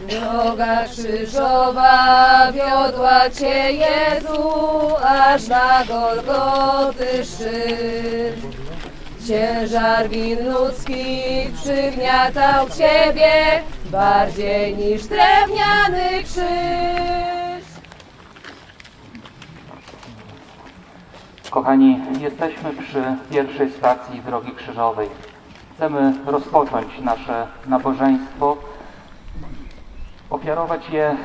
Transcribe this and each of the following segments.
Droga krzyżowa wiodła Cię Jezu, aż na Golgoty szczyt. Ciężar win ludzkich przygniatał Ciebie bardziej niż drewniany krzyż. Kochani, jesteśmy przy pierwszej stacji Drogi Krzyżowej. Chcemy rozpocząć nasze nabożeństwo, ofiarować je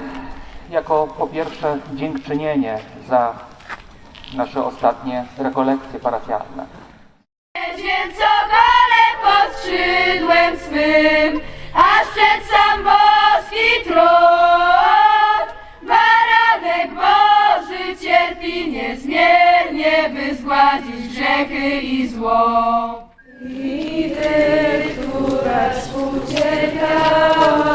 jako po pierwsze dziękczynienie za nasze ostatnie rekolekcje parafialne. Dzień co gole pod skrzydłem swym, aż przed sam boski tron. Baranek Boży cierpi niezmiernie, by zgładzić grzechy i zło. I Ty, która współcierpiała,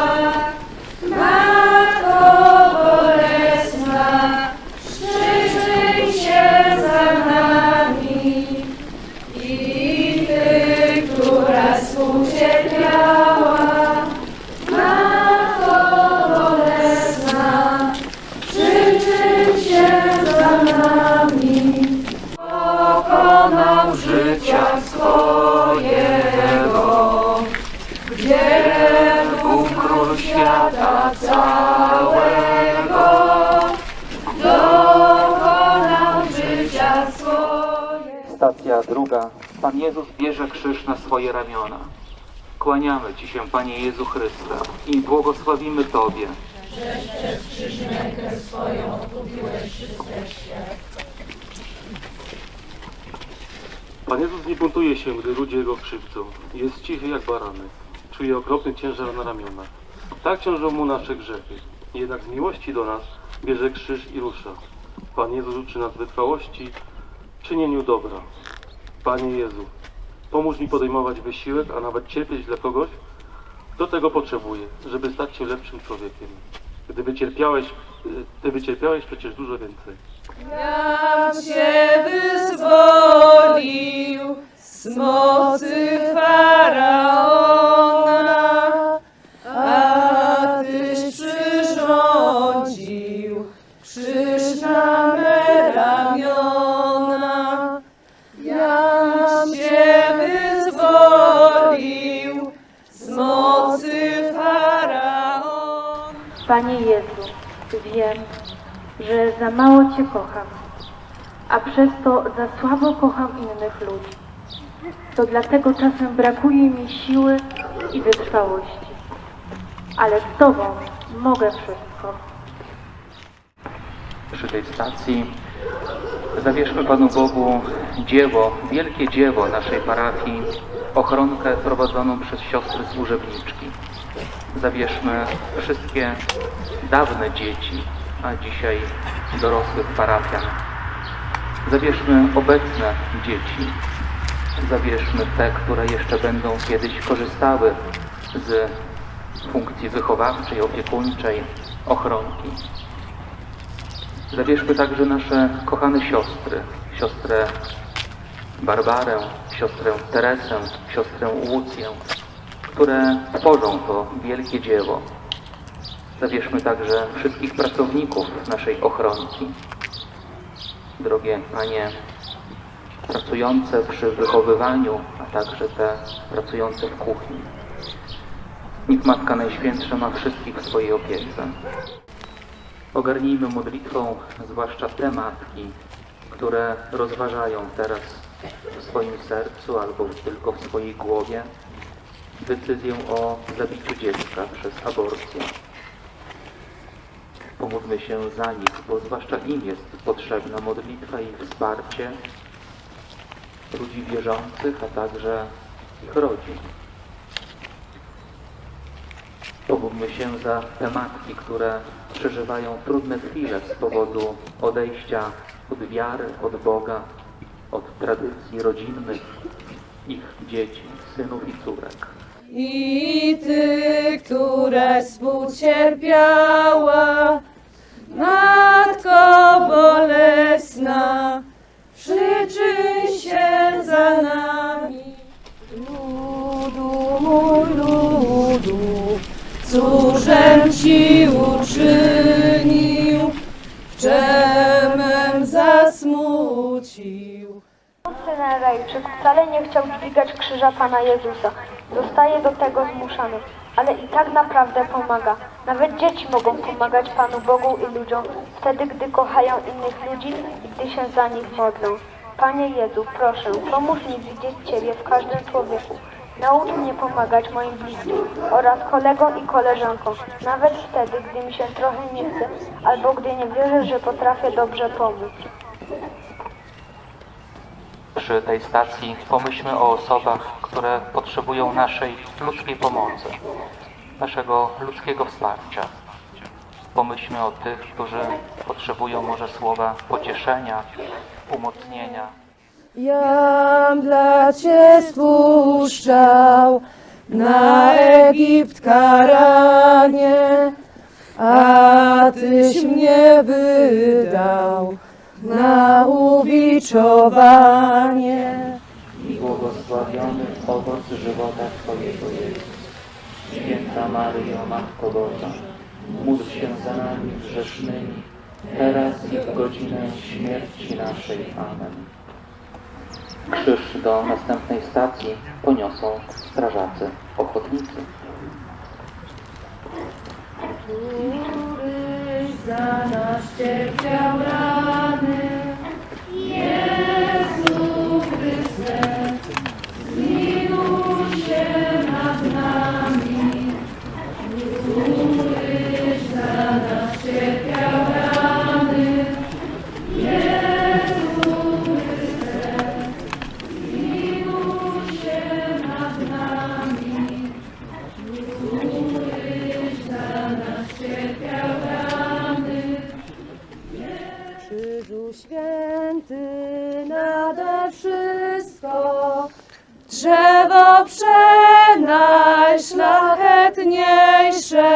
druga. Pan Jezus bierze krzyż na swoje ramiona. Kłaniamy Ci się, Panie Jezu Chryste, i błogosławimy Tobie. Pan Jezus nie buntuje się, gdy ludzie go krzywdzą. Jest cichy jak baranek. Czuje okropny ciężar na ramionach. Tak ciążą mu nasze grzechy. Jednak z miłości do nas bierze krzyż i rusza. Pan Jezus uczy nas wytrwałości, czynieniu dobra. Panie Jezu, pomóż mi podejmować wysiłek, a nawet cierpieć dla kogoś, kto tego potrzebuje, żeby stać się lepszym człowiekiem. Gdyby cierpiałeś, y, ty wycierpiałeś przecież dużo więcej. Jam Cię wyzwolił z mocy Faraona, za mało Cię kocham, a przez to za słabo kocham innych ludzi. To dlatego czasem brakuje mi siły i wytrwałości. Ale z Tobą mogę wszystko. Przy tej stacji zawierzmy Panu Bogu dzieło, wielkie dzieło naszej parafii, ochronkę prowadzoną przez siostry służebniczki. Zawierzmy wszystkie dawne dzieci, a dzisiaj dorosłych parafian. Zawierzmy obecne dzieci. Zawierzmy te, które jeszcze będą kiedyś korzystały z funkcji wychowawczej, opiekuńczej, ochronki. Zawierzmy także nasze kochane siostry, siostrę Barbarę, siostrę Teresę, siostrę Łucję, które tworzą to wielkie dzieło. Zawierzmy także wszystkich pracowników naszej ochronki. Drogie Panie, pracujące przy wychowywaniu, a także te pracujące w kuchni. Niech Matka Najświętsza ma wszystkich w swojej opiece. Ogarnijmy modlitwą zwłaszcza te matki, które rozważają teraz w swoim sercu albo tylko w swojej głowie decyzję o zabiciu dziecka przez aborcję. Pomódlmy się za nich, bo zwłaszcza im jest potrzebna modlitwa i wsparcie ludzi wierzących, a także ich rodzin. Pomódlmy się za te matki, które przeżywają trudne chwile z powodu odejścia od wiary, od Boga, od tradycji rodzinnych ich dzieci, synów i córek. I Ty, która współcierpiała, Matko bolesna, przyczyń się za nami. Ludu mój ludu, cóżem Ci uczynił, czemem zasmucił. Ten Rejczyk wcale nie chciał dźwigać krzyża Pana Jezusa. Zostaje do tego zmuszany, ale i tak naprawdę pomaga. Nawet dzieci mogą pomagać Panu Bogu i ludziom wtedy, gdy kochają innych ludzi i gdy się za nich modlą. Panie Jezu, proszę, pomóż mi widzieć Ciebie w każdym człowieku. Naucz mnie pomagać moim bliskim oraz kolegom i koleżankom, nawet wtedy, gdy mi się trochę nie chce, albo gdy nie wierzę, że potrafię dobrze pomóc. Przy tej stacji pomyślmy o osobach, które potrzebują naszej ludzkiej pomocy, naszego ludzkiego wsparcia. Pomyślmy o tych, którzy potrzebują może słowa pocieszenia, umocnienia. Jam dla Cię spuszczał na Egipt karanie, a Tyś mnie wydał na ubiczowanie. i błogosławiony owoc żywota Twojego Jezus. Święta Maryjo, Matko Boża, módl się za nami grzesznymi, teraz i w godzinę śmierci naszej. Amen. Krzyż do następnej stacji poniosą strażacy ochotnicy. Któryś za nas cierpiał rany, Krzyżu święty nade wszystko, drzewo przenajszlachetniejsze.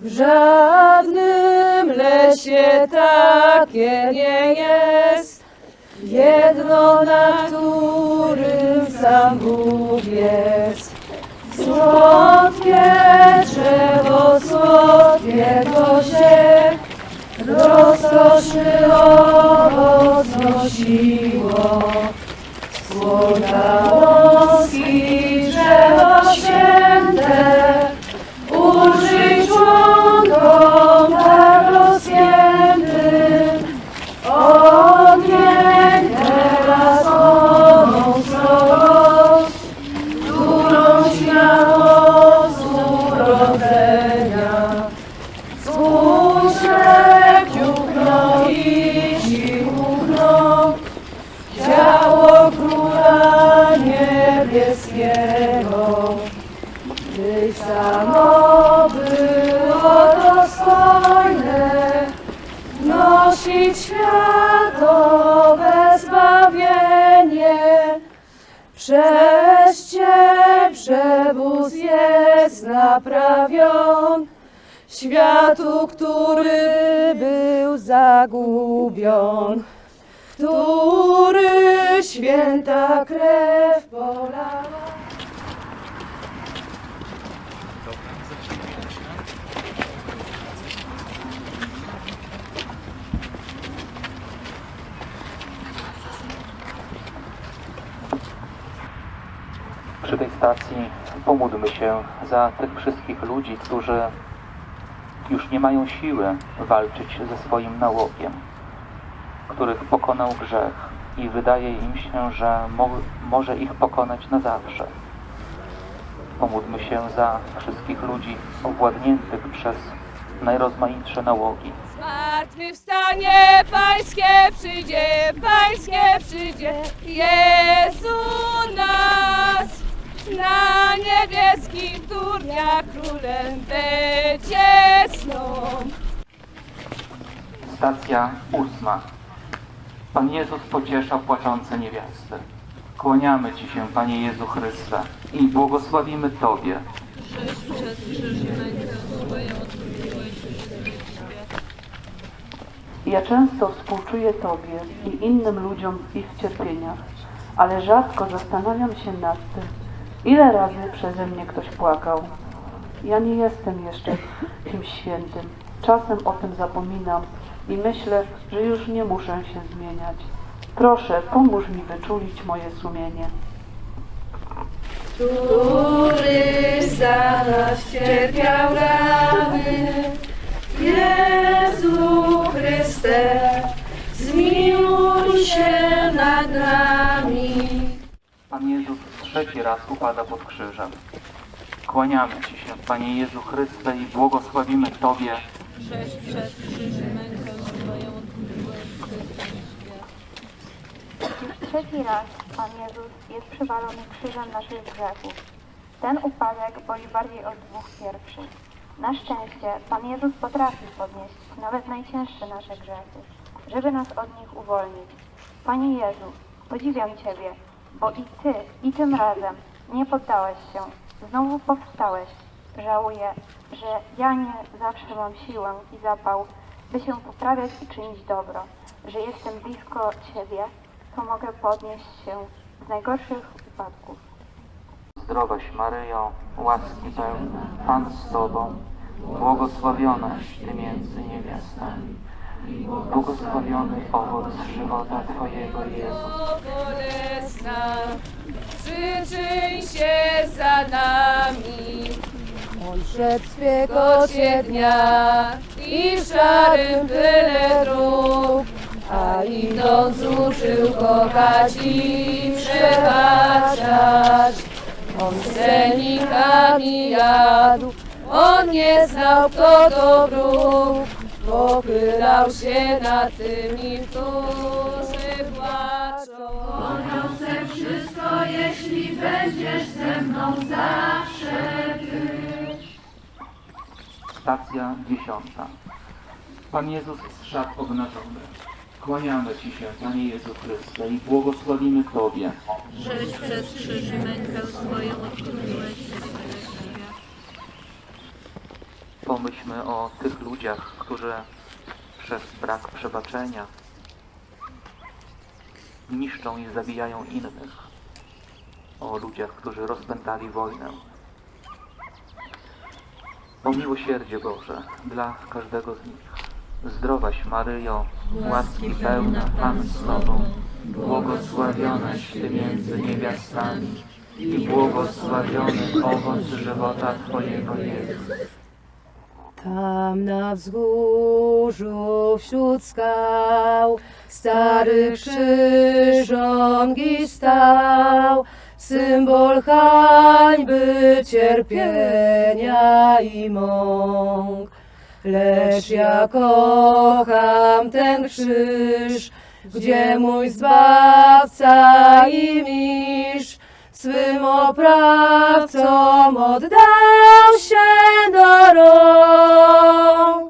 W żadnym lesie takie nie jest, jedno na którym sam Bóg jest. Słodkie rozkoszny owoc nosić światowe zbawienie. Przez Cię przewóz jest naprawion, światu, który był zagubion, który święta krew polała. Tej stacji pomódlmy się za tych wszystkich ludzi, którzy już nie mają siły walczyć ze swoim nałogiem, których pokonał grzech i wydaje im się, że mo może ich pokonać na zawsze. Pomódlmy się za wszystkich ludzi owładniętych przez najrozmaitsze nałogi. Zmartwychwstanie Pańskie przyjdzie, Pańskie przyjdzie, Jezu nas na niebieskich turniach królem będzie. Stacja ósma. Pan Jezus pociesza płaczące niewiasty. Kłaniamy Ci się, Panie Jezu Chryste, i błogosławimy Tobie, Ja często współczuję Tobie i innym ludziom w ich cierpieniach, ale rzadko zastanawiam się nad tym, ile razy przeze mnie ktoś płakał. Ja nie jestem jeszcze kimś świętym. Czasem o tym zapominam i myślę, że już nie muszę się zmieniać. Proszę, pomóż mi wyczulić moje sumienie. który za nas cierpiał rany. Jezu Chryste, zmiłuj się nad nami. Pan Jezus trzeci raz upada pod krzyżem. Kłaniamy Ci się, Panie Jezu Chryste, i błogosławimy Tobie, Już trzeci raz Pan Jezus jest przywalony krzyżem naszych grzechów. Ten upadek boli bardziej od dwóch pierwszych. Na szczęście Pan Jezus potrafi podnieść nawet najcięższe nasze grzechy, żeby nas od nich uwolnić. Panie Jezu, podziwiam Ciebie, bo i Ty, i tym razem nie poddałeś się. Znowu powstałeś. Żałuję, że ja nie zawsze mam siłę i zapał, by się poprawiać i czynić dobro, że jestem blisko Ciebie, to mogę podnieść się z najgorszych upadków. Zdrowaś Maryjo, łaski pełna, Pan z Tobą, błogosławionaś Ty między niewiastami, błogosławiony owoc żywota Twojego Jezus. bolesna, przyczyń się za nami. Szedł w spiekocie dnia i w szarym pyle dróg, a idąc uczył kochać i przebaczać. On senikami jadł, on nie znał kto to wróg, pochylał się nad tymi, którzy płaczą. Poniosę wszystko, jeśli będziesz ze mną zawsze być. Stacja dziesiąta. Pan Jezus zszedł obnażony. Kłaniamy Ci się, Panie Jezu Chryste, i błogosławimy Tobie, Żeś przez krzyż i mękę swoją odkupiłeś Pomyślmy o tych ludziach, którzy przez brak przebaczenia niszczą i zabijają innych. O ludziach, którzy rozpętali wojnę. O miłosierdzie Boże dla każdego z nich. Zdrowaś Maryjo, łaski pełna, Pan z Tobą, błogosławionaś Ty między niewiastami i błogosławiony owoc żywota Twojego Jezus. Tam na wzgórzu wśród skał stary krzyżongi stał, symbol hańby, cierpienia i mąk. Lecz ja kocham ten krzyż, gdzie mój Zbawca i mistrz Swym oprawcom oddał się do rąk.